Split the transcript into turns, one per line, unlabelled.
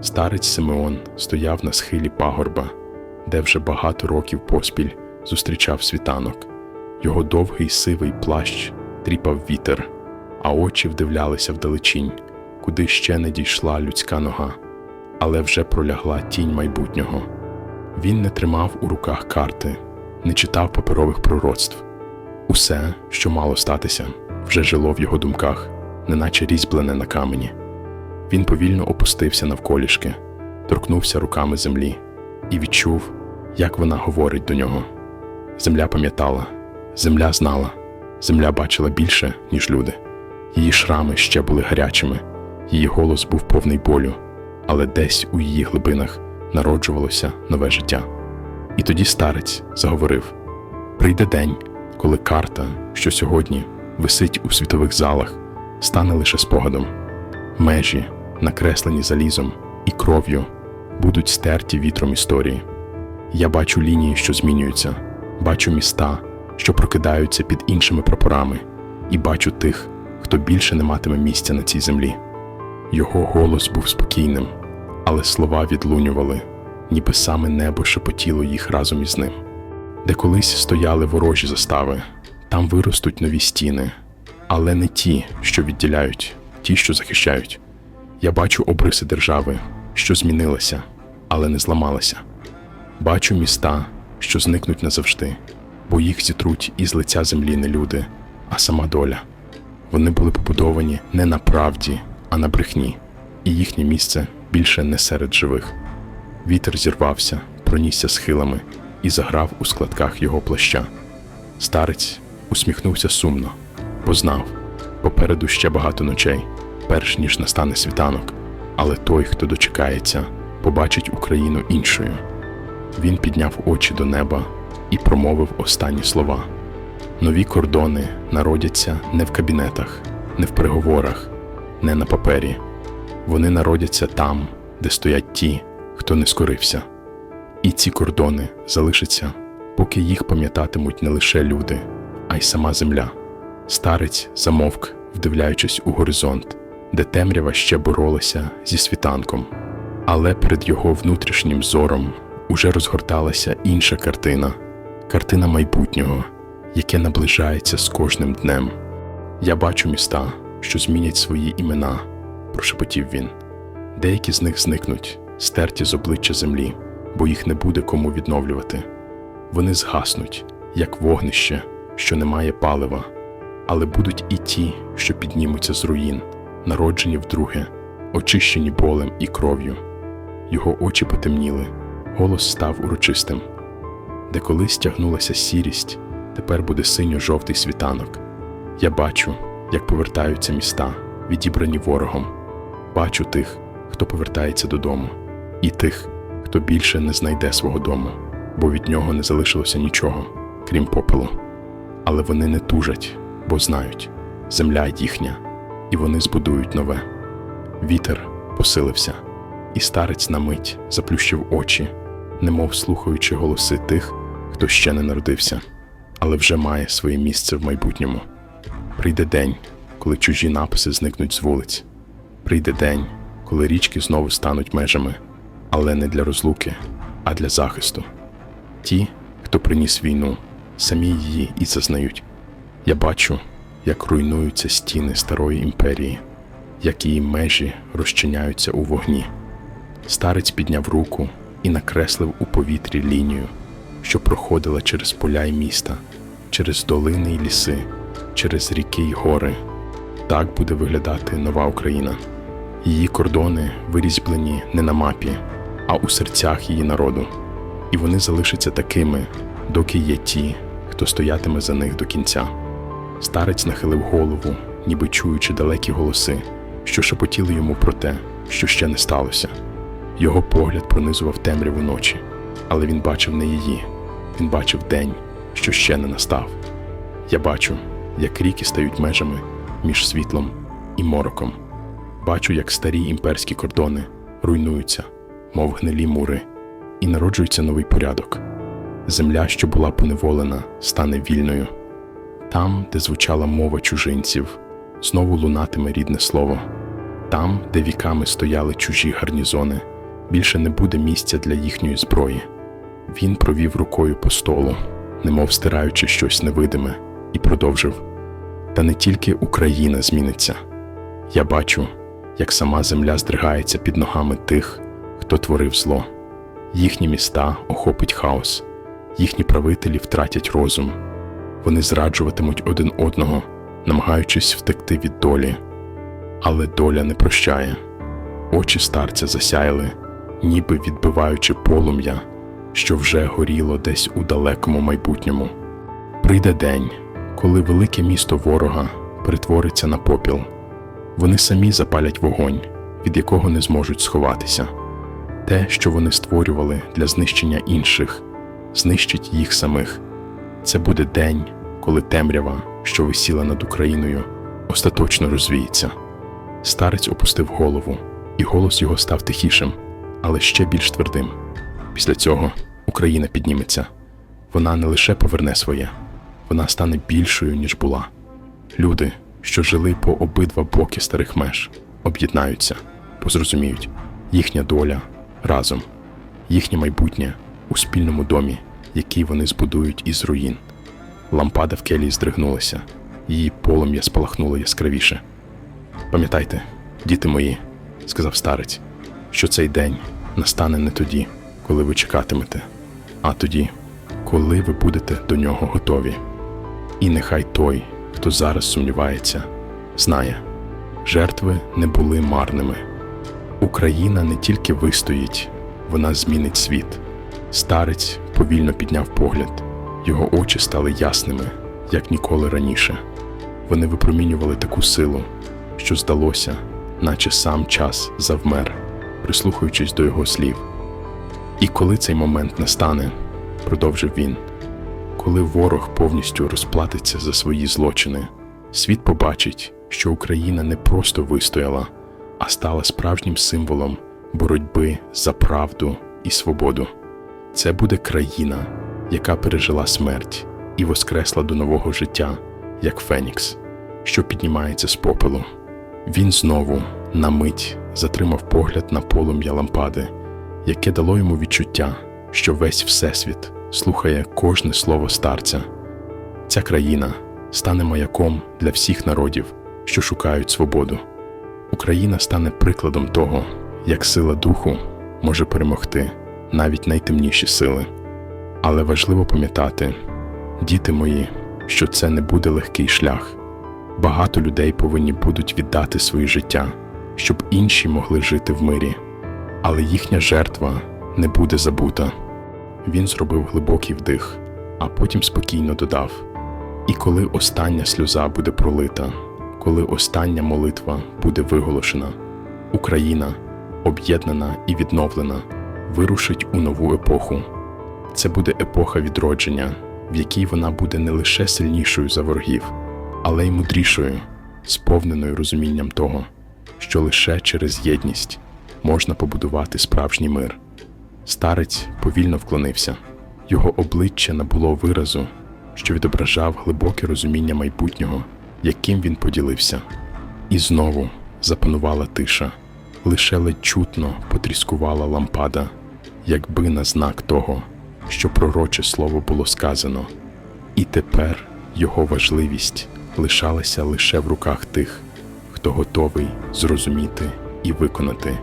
Старець Симеон стояв на схилі пагорба, де вже багато років поспіль зустрічав світанок. Його довгий сивий плащ тріпав вітер, а очі вдивлялися вдалечінь, куди ще не дійшла людська нога, але вже пролягла тінь майбутнього. Він не тримав у руках карти, не читав паперових пророцтв. Усе, що мало статися, вже жило в його думках, неначе різьблене на камені. Він повільно опустився навколішки, торкнувся руками землі і відчув, як вона говорить до нього. Земля пам'ятала, земля знала, земля бачила більше, ніж люди. Її шрами ще були гарячими, її голос був повний болю, але десь у її глибинах народжувалося нове життя. І тоді старець заговорив: прийде день, коли карта, що сьогодні висить у світових залах, стане лише спогадом. Межі, накреслені залізом і кров'ю, будуть стерті вітром історії. Я бачу лінії, що змінюються, бачу міста, що прокидаються під іншими прапорами, і бачу тих, хто більше не матиме місця на цій землі. Його голос був спокійним, але слова відлунювали, ніби саме небо шепотіло їх разом із ним. Де колись стояли ворожі застави, там виростуть нові стіни, але не ті, що відділяють, ті, що захищають. Я бачу обриси держави, що змінилася, але не зламалася. Бачу міста, що зникнуть назавжди, бо їх зітруть із лиця землі не люди, а сама доля. Вони були побудовані не на правді, а на брехні, і їхнє місце більше не серед живих. Вітер зірвався, пронісся схилами і заграв у складках його плаща. Старець усміхнувся сумно, бо знав, попереду ще багато ночей, перш ніж настане світанок, але той, хто дочекається, побачить Україну іншою. Він підняв очі до неба і промовив останні слова. Нові кордони народяться не в кабінетах, не в переговорах, не на папері. Вони народяться там, де стоять ті, хто не скорився. І ці кордони залишаться, поки їх пам'ятатимуть не лише люди, а й сама земля. Старець замовк, вдивляючись у горизонт, де темрява ще боролася зі світанком. Але перед його внутрішнім зором уже розгорталася інша картина картина майбутнього, яке наближається з кожним днем. Я бачу міста, що змінять свої імена, прошепотів він. Деякі з них зникнуть, стерті з обличчя землі, бо їх не буде кому відновлювати. Вони згаснуть, як вогнище, що не має палива, але будуть і ті, що піднімуться з руїн, народжені вдруге, очищені болем і кров'ю. Його очі потемніли, голос став урочистим. Де колись тягнулася сірість, тепер буде синьо-жовтий світанок. Я бачу, як повертаються міста, відібрані ворогом. Бачу тих, хто повертається додому, і тих, хто більше не знайде свого дому, бо від нього не залишилося нічого, крім попелу. Але вони не тужать, бо знають, земля їхня, і вони збудують нове. Вітер посилився, і старець на мить заплющив очі, немов слухаючи голоси тих, хто ще не народився, але вже має своє місце в майбутньому. Прийде день, коли чужі написи зникнуть з вулиць. Прийде день, коли річки знову стануть межами, але не для розлуки, а для захисту. Ті, хто приніс війну, самі її і зазнають. Я бачу, як руйнуються стіни старої імперії, як її межі розчиняються у вогні. Старець підняв руку і накреслив у повітрі лінію, що проходила через поля й міста, через долини й ліси, через ріки й гори. Так буде виглядати нова Україна. Її кордони вирізблені не на мапі, а у серцях її народу. І вони залишаться такими, доки є ті, хто стоятиме за них до кінця. Старець нахилив голову, ніби чуючи далекі голоси, що шепотіли йому про те, що ще не сталося. Його погляд пронизував темряву ночі, але він бачив не її, він бачив день, що ще не настав. Я бачу, як ріки стають межами між світлом і мороком. Бачу, як старі імперські кордони руйнуються, мов гнилі мури, і народжується новий порядок. Земля, що була поневолена, стане вільною. Там, де звучала мова чужинців, знову лунатиме рідне слово. Там, де віками стояли чужі гарнізони, більше не буде місця для їхньої зброї. Він провів рукою по столу, немов стираючи щось невидиме, і продовжив: Та не тільки Україна зміниться. Я бачу, як сама земля здригається під ногами тих, хто творив зло. Їхні міста охопить хаос, їхні правителі втратять розум, вони зраджуватимуть один одного, намагаючись втекти від долі. Але доля не прощає. Очі старця засяяли, ніби відбиваючи полум'я, що вже горіло десь у далекому майбутньому. Прийде день, коли велике місто ворога перетвориться на попіл. Вони самі запалять вогонь, від якого не зможуть сховатися. Те, що вони створювали для знищення інших, знищить їх самих. Це буде день, коли темрява, що висіла над Україною, остаточно розвіється. Старець опустив голову, і голос його став тихішим, але ще більш твердим. Після цього Україна підніметься. Вона не лише поверне своє, вона стане більшою, ніж була. Люди, що жили по обидва боки старих меж, об'єднаються, позрозуміють їхня доля разом, їхнє майбутнє у спільному домі, який вони збудують із руїн. Лампада в келії здригнулася, її полум'я спалахнуло яскравіше. Пам'ятайте, діти мої, сказав старець, що цей день настане не тоді, коли ви чекатимете, а тоді, коли ви будете до нього готові. І нехай той, хто зараз сумнівається, знає, жертви не були марними. Україна не тільки вистоїть, вона змінить світ. Старець повільно підняв погляд, його очі стали ясними, як ніколи раніше. Вони випромінювали таку силу, що здалося, наче сам час завмер, прислухаючись до його слів. І коли цей момент настане, продовжив він, коли ворог повністю розплатиться за свої злочини, світ побачить, що Україна не просто вистояла, а стала справжнім символом боротьби за правду і свободу. Це буде країна, яка пережила смерть і воскресла до нового життя, як Фенікс, що піднімається з попелу. Він знову на мить затримав погляд на полум'я лампади, яке дало йому відчуття, що весь Всесвіт слухає кожне слово старця. Ця країна стане маяком для всіх народів, що шукають свободу. Україна стане прикладом того, як сила духу може перемогти навіть найтемніші сили. Але важливо пам'ятати, діти мої, що це не буде легкий шлях. Багато людей повинні будуть віддати своє життя, щоб інші могли жити в мирі, але їхня жертва не буде забута. Він зробив глибокий вдих, а потім спокійно додав: І коли остання сльоза буде пролита, коли остання молитва буде виголошена, Україна, об'єднана і відновлена, вирушить у нову епоху. Це буде епоха відродження, в якій вона буде не лише сильнішою за ворогів, але й мудрішою, сповненою розумінням того, що лише через єдність можна побудувати справжній мир. Старець повільно вклонився, його обличчя набуло виразу, що відображав глибоке розуміння майбутнього, яким він поділився. І знову запанувала тиша, лише ледь чутно потріскувала лампада, якби на знак того, що пророче слово було сказано, і тепер його важливість лишалася лише в руках тих, хто готовий зрозуміти і виконати